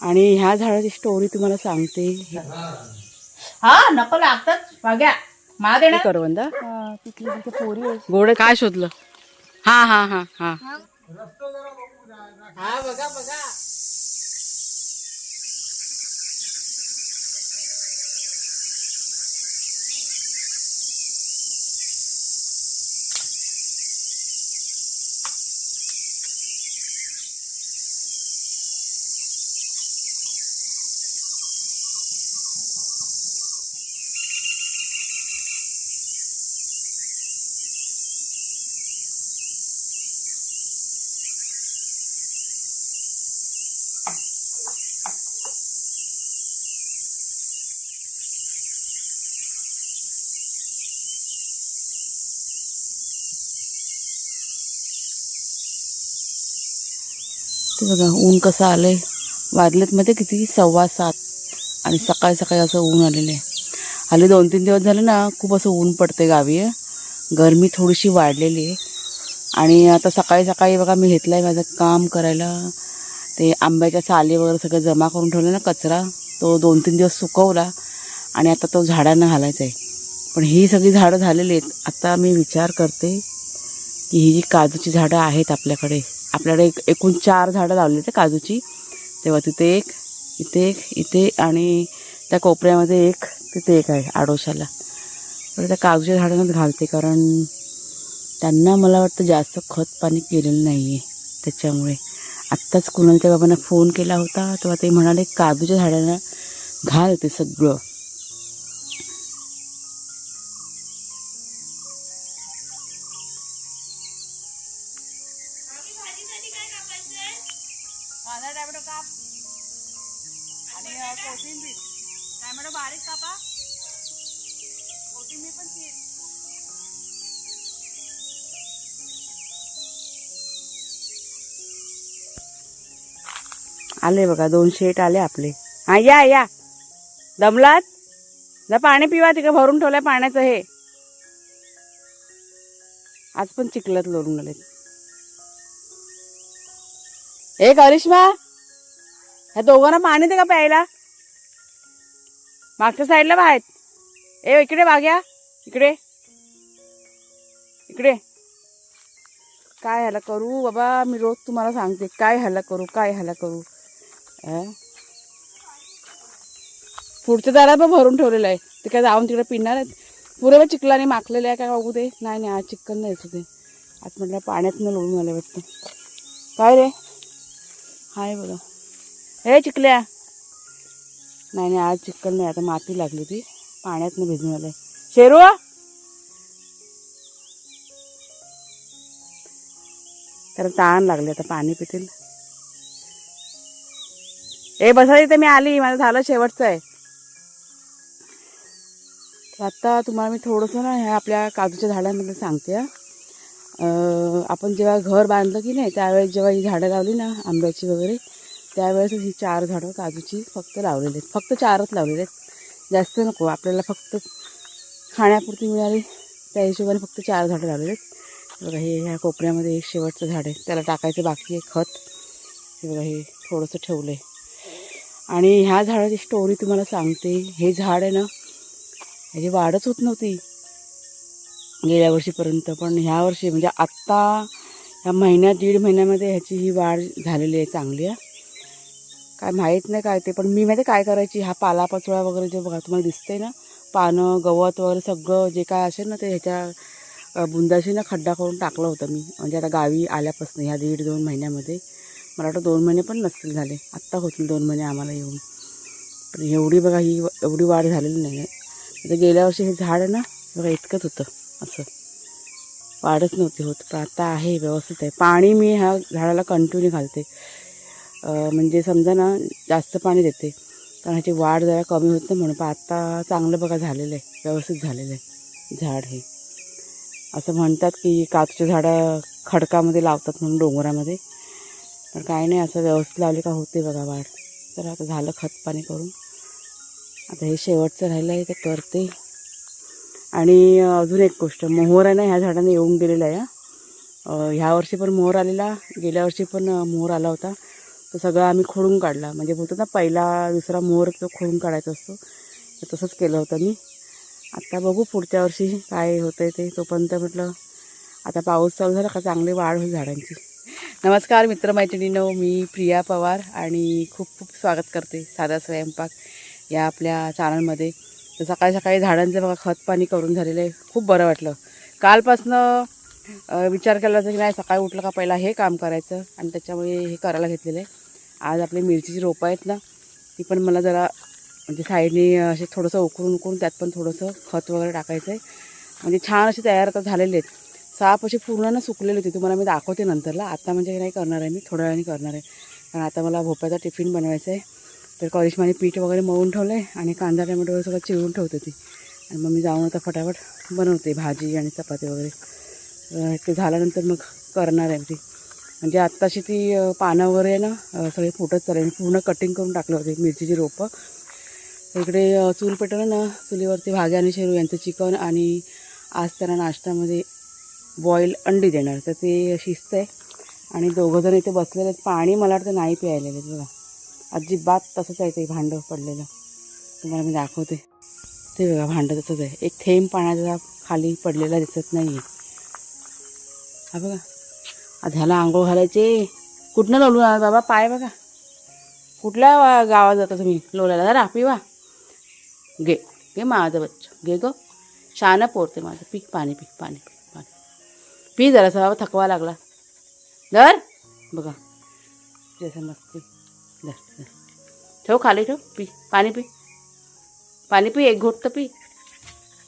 आणि ह्या झाडाची स्टोरी तुम्हाला सांगते. हा नको लागतात बघ्या. मा देणार? करवंदा. तिथली तिथे पोरी. गोड काय शोधलं? हा हा हा. हा? हा बघा बघा. ते बघा ऊन कसं आलंय. वाजलेत मध्ये किती? सव्वा सात. आणि सकाळी सकाळी असं ऊन आलेलं आहे हल्ली दोन तीन दिवस झाले ना खूप असं ऊन पडते गावी आहे. गरमी थोडीशी वाढलेली आहे. आणि आता सकाळी सकाळी बघा मी घेतलं आहे माझं काम करायला. ते आंब्याच्या साली वगैरे सगळं जमा करून ठेवलं ना कचरा. तो दोन तीन दिवस सुकवला. आणि आता तो झाडांना घालायचा आहे. पण ही सगळी झाडं झालेली आहेत. आता मी विचार करते की ही जी काजूची झाडं आहेत आपल्याकडे आपल्याकडे एक एकूण चार झाडं लावली ते काजूची. तेव्हा तिथे एक इथे एक इथे आणि त्या कोपऱ्यामध्ये एक तिथे एक आहे आडोशाला. तर त्या काजूच्या झाडांनाच घालते कारण त्यांना मला वाटतं जास्त खत पाणी केलेलं नाही आहे त्याच्यामुळे. आत्ताच कुणालच्या बाबांना फोन केला होता तेव्हा ते म्हणाले काजूच्या झाडांना घाल ते सगळं. कांदा टॅमॅटो काप आणि कोथिंबीर टॅमॅटो बारीक कापा. कोथिंबीर पण चिर आले बघा दोन शेट आले आपले. हा या या. दमलात? जा पाणी पिवा तिकडे भरून ठेवलंय पाण्याचं हे. आज पण चिखलात लोरून आले ए करिश्मा ह्या दोघांना पाणी दे का प्यायला? मागच्या साईडला बाहेर. ए इकडे बाग्या इकडे. इकडे. काय ह्याला करू? बाबा मी रोज तुम्हाला सांगते. काय ह्याला करू? काय ह्याला करू? पुढच्या दारात पण भरून ठेवलेलं आहे. ते काय जाऊन तिकडे पिणार आहेत? पुरे चिखलाने माखलेलं आहे काय बघू ते नाही नाही आज चिखल नाही ते आज म्हटलं पाण्यातनं लोळून आले वाटतं. काय रे? हाय बघा हे चिखल्या. नाही नाही आज चिखल नाही आता माती लागली ती पाण्यातनं भिजून आलंय. शेरू? कारण ताण लागले आता पाणी पितील. ए बसा इथे मी आली. माझं झालं शेवटचं आहे. तर आता तुम्हाला मी थोडंसं ना ह्या आपल्या काजूच्या झाडांमध्ये सांगते हा. आपण जेव्हा घर बांधलं की नाही त्यावेळेस जेव्हा ही झाडं लावली ना आंब्याची वगैरे त्यावेळेस ही चार झाडं काजूची फक्त लावलेली आहेत. फक्त चारच लावलेले आहेत. जास्त नको आपल्याला फक्त खाण्यापुरती मिळाली त्या हिशोबाने फक्त चार झाडं लावलेले आहेत. बघा हे ह्या कोपऱ्यामध्ये एक शेवटचं झाड आहे. त्याला टाकायचं बाकी आहे खत. हे बघा हे थोडंसं ठेवलं आहे आणि ह्या झाडाची स्टोरी तुम्हाला सांगते. हे झाड आहे ना ह्याची वाढच होत नव्हती. गेल्या वर्षीपर्यंत. पण ह्या वर्षी म्हणजे आत्ता ह्या महिन्यात दीड महिन्यामध्ये ह्याची ही वाढ झालेली आहे चांगली आहे. काय माहीत नाही काय ते पण मी माहिती काय करायची हा पालापाचोळा वगैरे जे बघा तुम्हाला दिसतंय ना? पानं गवत वगैरे सगळं जे काय असेल ना ते ह्याच्या बुंदाशी ना खड्डा करून टाकलं होतं मी. म्हणजे आता गावी आल्यापासून ह्या दीड दोन महिन्यामध्ये. मला वाटतं दोन महिने पण नसतील झाले. आत्ता होतील दोन महिने आम्हाला येऊन. पण एवढी बघा ही एवढी वाढ झालेली नाही आहे आता गेल्या वर्षी हे झाड आहे ना बघा इतकंच होतं. असं. वाढच नव्हती होत. पण आता आहे व्यवस्थित आहे. पाणी मी ह्या झाडाला कंटिन्यू घालते. म्हणजे समजा ना जास्त पाणी देते. कारण ह्याची वाढ जरा कमी होत नाही म्हणून. पण आता चांगलं बघा झालेलं आहे. व्यवस्थित झालेलं आहे. झाड हे. असं म्हणतात की काचचे झाडं खडकामध्ये लावतात म्हणून डोंगरामध्ये. पण काय नाही असं व्यवस्थित लावले का होते बघा वाढ. तर आता झालं खतपाणी करून. आता हे शेवटचं राहिलं आहे ते करते. आणि अजून एक गोष्ट. मोहर आहे ना ह्या झाडाने येऊन गेलेला आहे ह्या वर्षी पण मोहर आलेला गेल्या वर्षी पण मोहर आला होता. तो सगळा आम्ही खोडून काढला. म्हणजे बोलतो ना पहिला दुसरा मोहर तो खोडून काढायचा असतो. तर तसंच केलं होतं मी. आत्ता बघू पुढच्या वर्षी काय होतं ते. तोपर्यंत म्हटलं आता पाऊस चालू झाला का चांगली वाढ होईल झाडांची. नमस्कार मित्रमैत्रिणीनो मी प्रिया पवार आणि खूप खूप स्वागत करते साधा स्वयंपाक या आपल्या चॅनलमध्ये सकाळी सकाळी झाडांचं बघा खत पाणी करून झालेलं आहे. खूप बरं वाटलं. कालपासनं विचार केला होता की नाही सकाळी उठलं का पहिला हे काम करायचं आणि त्याच्यामुळे हे करायला घेतलेलं आहे. आज आपली मिरचीची रोपं आहेत ना ती पण मला जरा म्हणजे साईडने असे थोडंसं उकरून उकरून त्यात पण थोडंसं खत वगैरे टाकायचं आहे म्हणजे छान असे तयार आता झालेले आहेत. साप असे पूर्ण ना सुकलेले होते. तुम्हाला मी दाखवते नंतरला. आता म्हणजे नाही करणार आहे मी. थोड्या वेळाने करणार आहे. कारण आता मला भोप्याचा टिफिन बनवायचा आहे तर कॉलेजमध्ये पीठ वगैरे मळून ठेवलं आहे आणि कांदा टमॅटो वगैरे सगळं चिरून ठेवते ती आणि मग मी जाऊन आता फटाफट बनवते भाजी आणि चपाती वगैरे. ते झाल्यानंतर मग करणार आहे ती म्हणजे आत्ताशी ती पानं वगैरे आहे ना सगळे फुटत चालेल. पूर्ण कटिंग करून टाकलं होते मिरचीची रोपं. इकडे चूल पेटवलं ना चुलीवरती भाग्या आणि शेरू यांचं चिकन आणि आज त्यांना नाश्त्यामध्ये बॉईल अंडी देणार. तर ते शिस्त आहे. आणि दोघंजण इथे बसलेले आहेत. पाणी मला वाटतं नाही प्यायलेले आहेत बघा. अजिबात तसंच आहे ते भांडं पडलेलं. तुम्हाला मी दाखवते. ते बघा भांडं तसंच आहे. एक थेंब पाण्याचा खाली पडलेला दिसत नाही आहे हा बघा. आज ह्याला आंघोळ घालायचे. कुठनं लोलून आला बाबा? पाय बघा. कुठल्या गावात जाता तुम्ही? लोलायला जरा पिवा घे. घे माझं बच्च. घे ग. शानं पोरते माझं. पीक पाणी पीक पाणी पीक पाणी. पी जरासा बाबा थकवा लागला. दर बघा. जसं मस्ती. ठेव खाली ठेव पी पाणी पी. पाणी पी एक घोट तर पी.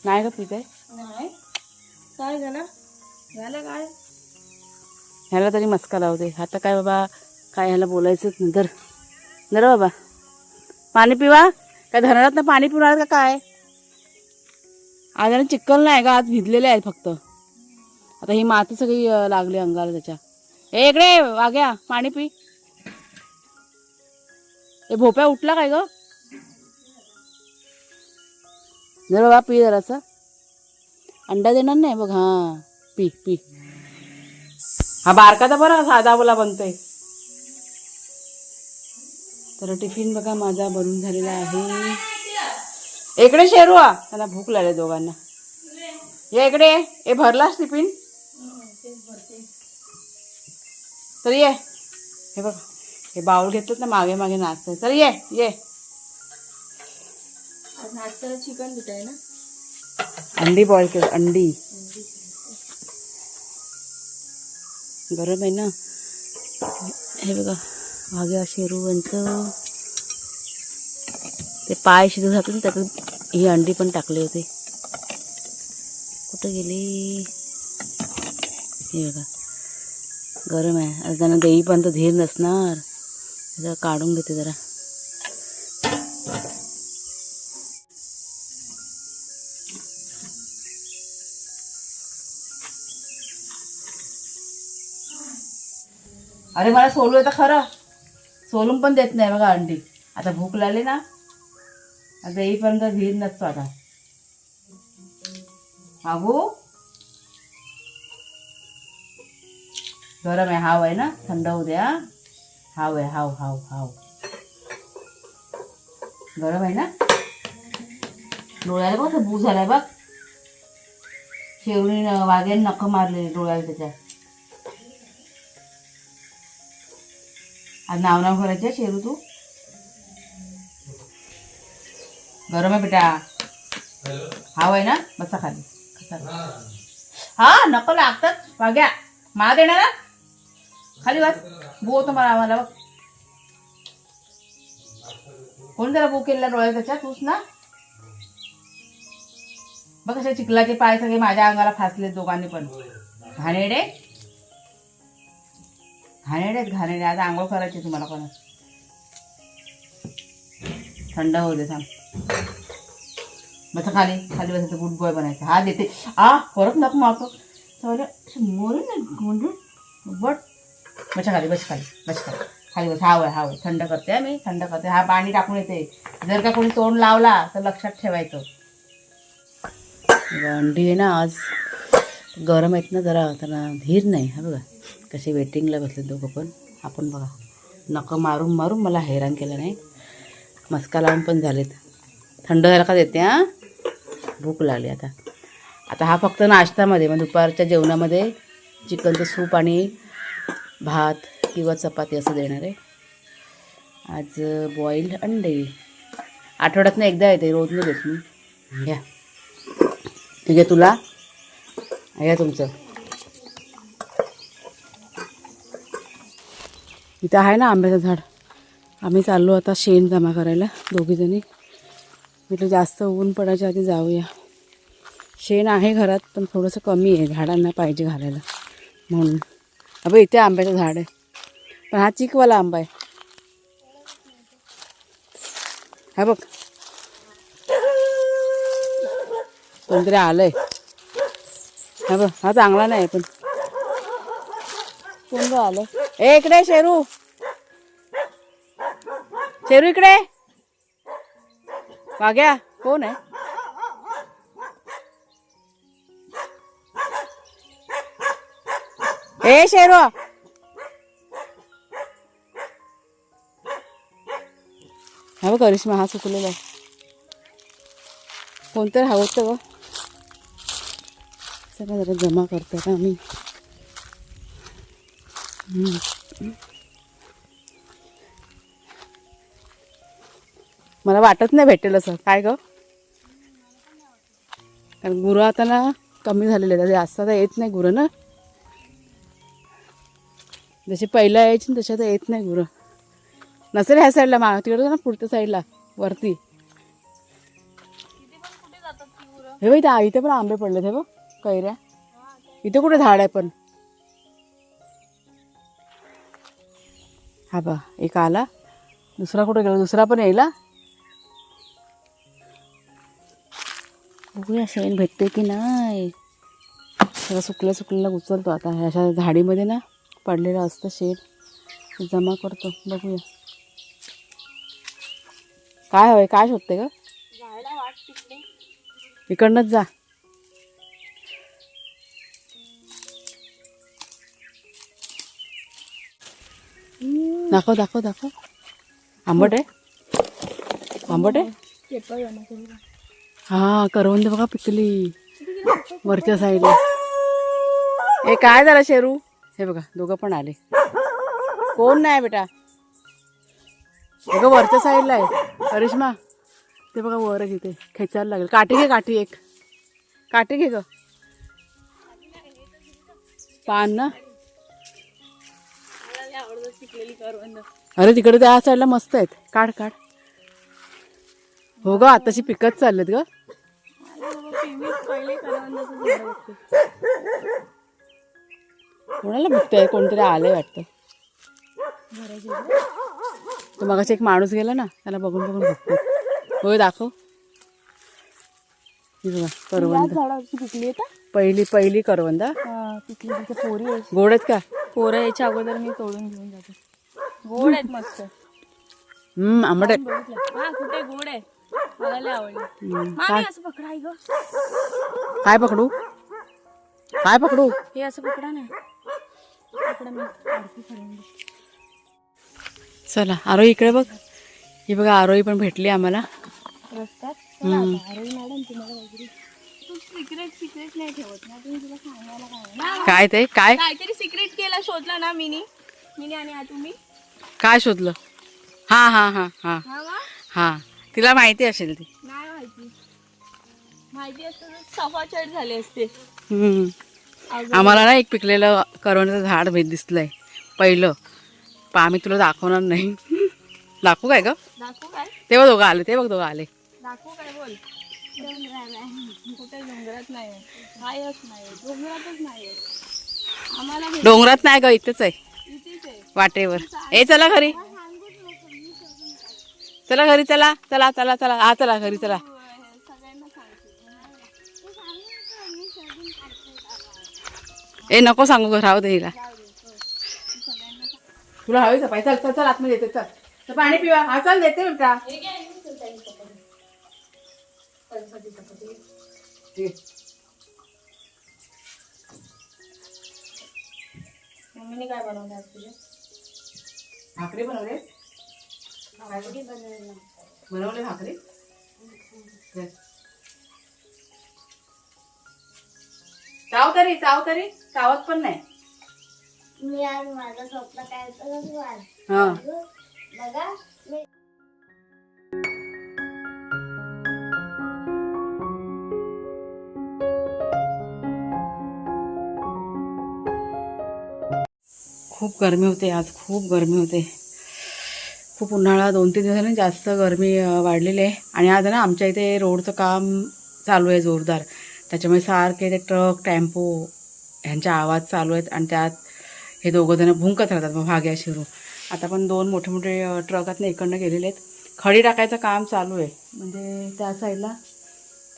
नाही का पित आहे नाही. काय झालं? झालं काय? ह्याला तरी मस्का लावते आता काय बाबा काय ह्याला बोलायचंच नाही. धर. धर बाबा. पाणी पिवा. काय धरणात ना पाणी पिणार का काय? आज आणि चिक्कल नाही का आज भिजलेले आहेत फक्त. आता ही माती सगळी लागली अंगाला त्याच्या. ए इकडे वाग्या पाणी पी. ए भोप्या उठला काय ग? जरा बाबा पी जरासा. अंडा देणार नाही बघ हां. पी पी. हा बारका तर बरं साधा बोला बनतोय. तर टिफिन बघा माझा बनून झालेला आहे. इकडे शेरू आ त्यांना भूक लागली दोघांना. ये इकडे हे ए भरलास टिफिन? तर ये. हे बघा. हे बाऊल घेतलं ना मागे मागे नाचतंय. तर ये ये. आज नाश्त्याला चिकन देत आहे ना? अंडी बॉईल केलं अंडी. गरम आहे ना? हे बघा मागे शेरू यांचं ते पाय शिजत घातले त्याच्यात ही अंडी पण टाकली होती. कुठं गेली? हे बघा. गरम आहे. आता त्यांना देईपर्यंत धीर नसणार. जरा काढून घेते जरा. अरे मला सोलू येतं खरं. सोलून पण देत नाही बघा अंडी. आता भूक लागली ना आता येईपर्यंत धीर नसतो आता. मागू गरम आहे हाव आहे ना? थंड होऊ द्या. हाव आहे हाव हाव हाव. गरम आहे ना? डोळ्याला बघ भू झालाय बघ. शेवणी वाघ्याने नख मारले डोळ्याला त्याच्या आज नाव नाव करायचे शेरू तू? गरम आहे बेटा. हाव आहे ना? बसा खाली. हा. नको लागतात वाग्या मा देणार ना खाली बस. बो तुम्हाला आम्हाला बघ. कोण त्याला बो केलेला डोळ्या त्याच्या तूच ना. बघ असे चिखलाचे पाय सगळे माझ्या अंगाला फासले दोघांनी पण. घाणेडे घाणेडे घाणेडे आज आंघोळ करायची तुम्हाला पण थंड होऊ दे सांग बस खाली. खाली बसायचं गुड बॉय बनायचं. हा देते. आ परत नको मारतो मोरून बट बस खाली बस खाली बस खाली. खाली बस हाव आहे हाव थंड करते मी थंड करते. हा पाणी टाकून येते. जर का कोणी तोंड लावला तर लक्षात ठेवायचं. अंडी आहे ना आज. गरम आहेत ना जरा त्यांना धीर नाही. हा बघा कसे वेटिंगला बसले दोघं पण. आपण बघा नकं मारून मारून मला हैराण केलं नाही. मस्का लावून पण झालेत. थंड झाला का देते हां? भूक लागली आता. आता हा फक्त नाश्त्यामध्ये मग दुपारच्या जेवणामध्ये चिकनचं सूप आणि भात किंवा चपाती असं देणार आहे. आज बॉईल्ड अंडे. आठवड्यातनं एकदा येते रोज नाही देत मी. घ्या. ठीक आहे तुला. घ्या तुमचं. इथं आहे ना आंब्याचं झाड. आम्ही चाललो आता शेण जमा करायला दोघीजणी म्हटलं जास्त ऊन पडायच्या आधी जाऊया. शेण आहे घरात पण थोडंसं कमी आहे झाडांना पाहिजे घालायला. म्हणून. अबे इथे आंब्याचं झाड आहे. पण हा चिकवाला आंबा आहे. हा बघ. कोणतरी आलंय. हा बघ हा चांगला नाही पण कोण आलं ए इकडे शेरू. शेरू इकडे वाघ्या कोण आहे? ए शेरो. हा बघ करिश्मा हा सुकलेला आहे. कोणतं हवं होतं ग सगळं जरा जमा करतो का आम्ही. मला वाटत नाही भेटेल असं. काय ग? कारण गुरं आता ना कमी झालेले आहेत. जास्त आता येत नाही गुरं ना. जसे पहिला यायची ना तसे आता येत नाही गुरं. नसेल ह्या साईडला मा तिकडे ना पुढच्या साईडला वरती. हे बघ त्या इथे पण आंबे पडलेत हे बघ कैऱ्या. इथे कुठे झाड आहे पण? हा बा एक आला. दुसरा कुठे गेला? दुसरा पण यायला. बघूया शेण भेटते की नाही? सगळं सुकल्या सुकलेला उचलतो आता. ह्या अशा झाडीमध्ये ना पडलेलं असतं ते जमा करतो. बघूया. काय हवंय? काय शोधते का इकडनंच जा. दाखव दाखव दाखव. आंबट आहे? आंबट आहे? हा करवंद बघा पिकली. वरच्या साईडला ए काय झालं शेरू? हे बघा दोघं पण आले. कोण नाही बेटा? बघा वरच्या साईडला आहे. करिश्मा ते बघा वर घेते तिथे खेचायला लागेल. काठी घे काठी एक. काठी घे ग. पान ना. अरे तिकडे त्या साईडला मस्त आहेत. काढ काढ. हो ग आताशी पिकत चाललेत ग. कोणाला बघतोय कोणतरी आलंय वाटतं. तो मगाशी एक माणूस गेला ना त्याला बघून बघून बघतो होय दाखव. बघा करवंद. झाडाची पिकली आहे पहिली पहिली करवंद. हा? का पिकली तिथे पोरी आहे गोड आहेत का? पोरं याच्या अगोदर मी तोडून घेऊन जाते. गोड आहेत मस्त. हम्म आंबट आहेत. बघितलं हा कुठे गोड आहे. मला लय आवडली. हम्म, मामी काय? असं पकडा आई ग. काय पकडू? काय पकडू? हे असं पकडा ना. चला आरोही इकडे बघ. ही बघा आरोही पण भेटली आम्हाला. काय ते? काय? काहीतरी सिक्रेट केला शोधला ना मिनी. मिनी आणि तुम्ही. काय शोधलं? हा हा हा हा. हा तिला माहिती असेल ती. नाही माहिती. माहिती असतं तर सफाचट झाले असते. आम्हाला ना एक पिकलेलं करवण्याचं झाड भेट दिसलंय. पहिलं. पण आम्ही तुला दाखवणार नाही. दाखवू काय ग? दाखवू काय? ते बघ दोघं आले ते बघ दोघं आले. दाखवू काय? बोल. कुठे डोंगरात नाही. डोंगरातच. आम्हाला डोंगरात ग इथेच आहे. इथेच आहे. वाटेवर. ए चला घरी. चला घरी चला. चला चला चला. हा चला घरी चला. ए नको सांगू ग राहू दे हिला. तुला हवी सफाई. चल चल चल आतमध्ये येते चल. तर पाणी पिवा. हा चल देते बेटा ठीक. मम्मीने काय बनवलं आज बनवले? भाकरी बनवलं. बनवले भाकरी? चाव तरी चाव तरी चावत पण नाही. मी आज माझं स्वप्न काय होतं वाढ हा. बघा. मी खूप गरमी होते आज. खूप गरमी होते. खूप उन्हाळा. दोन तीन दिवसांनी जास्त गरमी वाढलेली आहे. आणि आज ना आमच्या इथे रोडचं काम चालू आहे जोरदार. त्याच्यामुळे सारखे ते ट्रक टेम्पो ह्यांचे आवाज चालू आहेत आणि त्यात हे दोघंजणं भुंकत राहतात मग भाग्या शिरू आता पण दोन मोठे मोठे अं, ट्रकातनं इकडनं गेलेले आहेत. खडी टाकायचं काम चालू आहे. म्हणजे त्या साईडला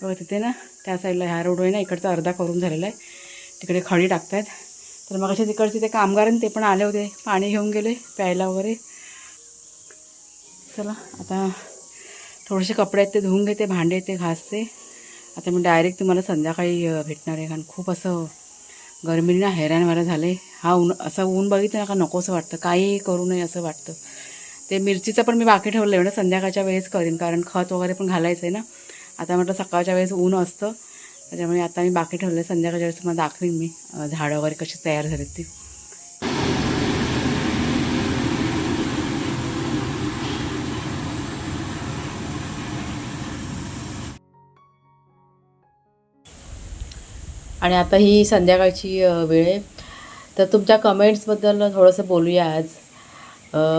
तेव्हा तिथे ना त्या साईडला ह्या रोडवे ना इकडचा अर्धा करून झालेला आहे. तिकडे खडी टाकतायत. तर मग असे तिकडचे ते कामगार आणि ते पण आले होते. पाणी घेऊन गेले प्यायला वगैरे. चला आता थोडेसे कपडे आहेत ते धुवून घेते भांडे येते ते घासते. आता मी डायरेक्ट तुम्हाला संध्याकाळी भेटणार आहे. कारण खूप असं गरमीने हैराण व्हायला झाले हा ऊन असं ऊन बघितलं ना का नकोसं वाटतं. काही करू नये असं वाटतं. ते मिरचीचं पण मी बाकी ठेवलं आहे ना संध्याकाळच्या वेळेस करीन. कारण खत वगैरे पण घालायचं आहे ना. आता म्हटलं सकाळच्या वेळेस ऊन असतं. त्याच्यामुळे आता मी बाकी ठेवलं आहे संध्याकाळच्या वेळेस तुम्हाला दाखवीन मी झाडं वगैरे कशी तयार झालीत ती. आणि आता ही संध्याकाळची वेळ आहे. तर तुमच्या कमेंट्सबद्दल थोडंसं बोलूया आज.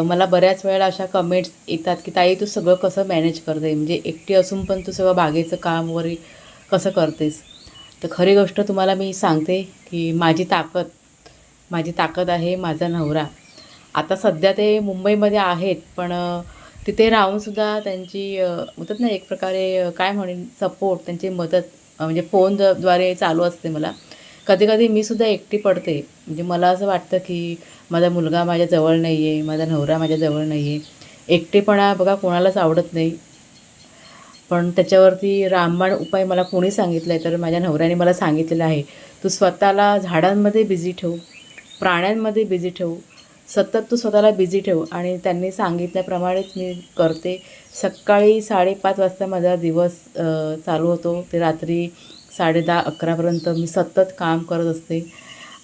मला बऱ्याच वेळेला अशा कमेंट्स येतात की ताई तू सगळं कसं मॅनेज करते? म्हणजे एकटी असून पण तू सगळं बागेचं काम वगैरे कसं करतेस? तर खरी गोष्ट तुम्हाला मी सांगते की माझी ताकद माझी ताकद आहे माझा नवरा. आता सध्या ते मुंबईमध्ये आहेत पण तिथे राहूनसुद्धा त्यांची म्हणतात ना एक प्रकारे काय म्हणेन सपोर्ट त्यांची मदत म्हणजे फोनद्वारे चालू असते मला. कधी कधी मी सुद्धा एकटी पडते. म्हणजे मला असं वाटतं की माझा मुलगा माझ्याजवळ नाही आहे माझा नवरा माझ्याजवळ नाही आहे एकटेपणा बघा कोणालाच आवडत नाही. पण त्याच्यावरती रामबाण उपाय मला कोणी सांगितलं आहे तर माझ्या नवऱ्याने मला सांगितलेलं आहे. तू स्वतःला झाडांमध्ये बिझी ठेव प्राण्यांमध्ये बिझी ठेव. सतत तू स्वतःला बिझी ठेव. आणि त्यांनी सांगितल्याप्रमाणेच मी करते. सकाळी साडेपाच वाजता माझा दिवस चालू होतो. ते रात्री साडे दहा अकरापर्यंत मी सतत काम करत असते.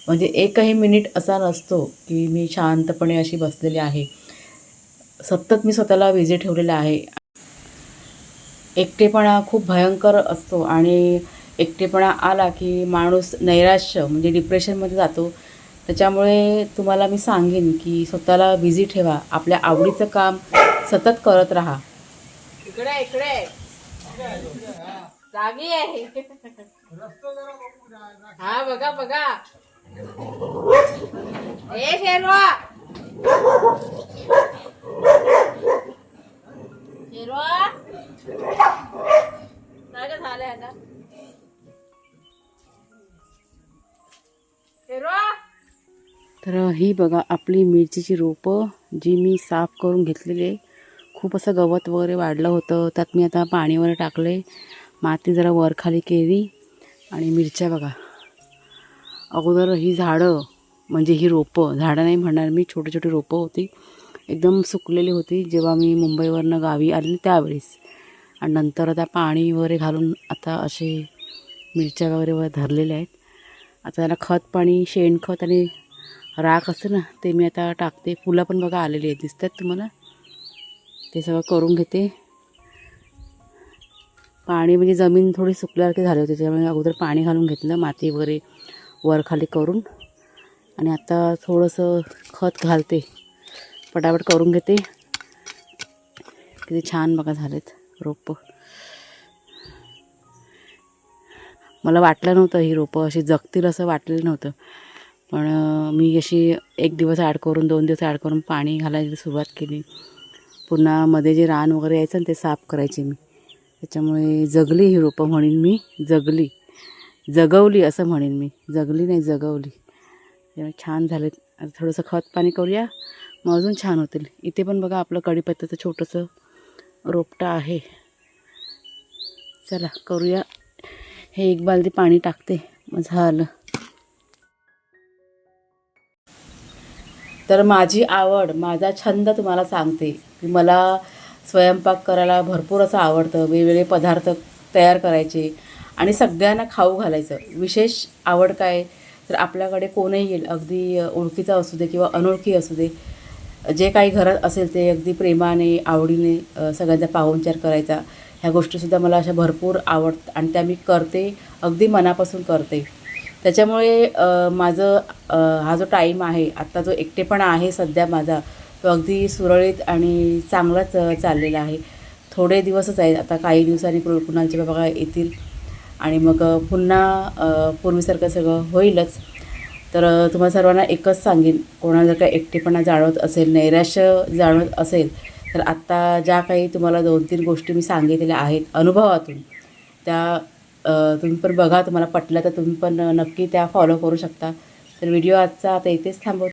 म्हणजे एकही मिनिट असा नसतो की मी शांतपणे अशी बसलेली आहे. सतत मी स्वतःला बिझी ठेवलेला आहे. एकटेपणा खूप भयंकर असतो. आणि एकटेपणा आला की माणूस नैराश्य म्हणजे डिप्रेशनमध्ये जातो. त्याच्यामुळे तुम्हाला मी सांगेन की स्वतःला बिझी ठेवा. आपल्या आवडीचं काम सतत करत राहा. इकडे इकडे. जागी आहे. हा बघा बघा. ए शेरवा. शेरवा. काय झालंय आता? तर ही बघा आपली मिरचीची रोपं जी मी साफ करून घेतलेली आहे. खूप असं गवत वगैरे वाढलं होतं. त्यात मी आता पाणी वगैरे टाकले माती जरा वरखाली केली आणि मिरच्या बघा. अगोदर ही झाडं म्हणजे ही रोपं झाडं नाही म्हणणार मी छोटी छोटी रोपं होती. एकदम सुकलेली होती. जेव्हा मी मुंबईवरनं गावी आले त्यावेळेस. आणि नंतर आता पाणी वगैरे घालून आता असे मिरच्या वगैरे वर धरलेल्या आहेत. आता त्याला खत पाणी शेणखत आणि राख असतं ना ते मी आता टाकते. फुलं पण बघा आलेली आहेत दिसतात तुम्हाला? ते सगळं करून घेते. पाणी म्हणजे जमीन थोडी सुकल्यासारखी झाली होती त्यामुळे अगोदर पाणी घालून घेतलं माती वगैरे वरखाली करून. आणि आता थोडंसं खत घालते. पटापट करून घेते. किती छान बघा झालेत रोपं. मला वाटलं नव्हतं ही रोपं अशी जगतील असं वाटलेलं नव्हतं. पण मी अशी एक दिवस ॲड करून दोन दिवस ॲड करून पाणी घालायला सुरुवात केली. पुन्हा मध्ये जे रान वगैरे यायचं ना ते साफ करायचे मी. त्याच्यामुळे जगली ही रोपं म्हणेन मी जगली. जगवली असं म्हणेन मी. जगली नाही जगवली. त्यामुळे छान झाले. थोडंसं खत पाणी करूया. मग अजून छान होतील. इथे पण बघा आपलं कढीपत्त्याचं छोटंसं रोपटं आहे. चला करूया. हे एक बालदी पाणी टाकते. मग झालं. तर माझी आवड माझा छंद तुम्हाला सांगते की मला स्वयंपाक करायला भरपूर असं आवडतं वेगवेगळे पदार्थ तयार करायचे आणि सगळ्यांना खाऊ घालायचं. विशेष आवड काय? तर आपल्याकडे कोणही येईल अगदी ओळखीचा असू दे किंवा अनोळखी असू दे जे काही घरात असेल ते अगदी प्रेमाने आवडीने सगळ्यांचा पाहुणचार करायचा. ह्या गोष्टीसुद्धा मला अशा भरपूर आवडतात आणि त्या मी करते अगदी मनापासून करते. त्याच्यामुळे माझं हा जो टाईम आहे आत्ता जो एकटेपणा आहे सध्या माझा तो अगदी सुरळीत आणि चांगलाच चाललेला आहे. थोडे दिवसच आहेत आता काही दिवसांनी पु- पुन्हाचे बघा येतील. आणि मग पुन्हा पूर्वीसारखं सगळं होईलच. तर तुम्हाला सर्वांना एकच सांगेन कोणाला जर काही एकटेपणा जाणवत असेल नैराश्य जाणवत असेल तर आत्ता ज्या काही तुम्हाला दोन तीन गोष्टी मी सांगितलेल्या आहेत अनुभवातून त्या तुम्ही पण बघा तुम्हाला पटलं तर तुम्ही पण नक्की त्या फॉलो करू शकता. तर व्हिडिओ आजचा आता इथेच थांबवतो.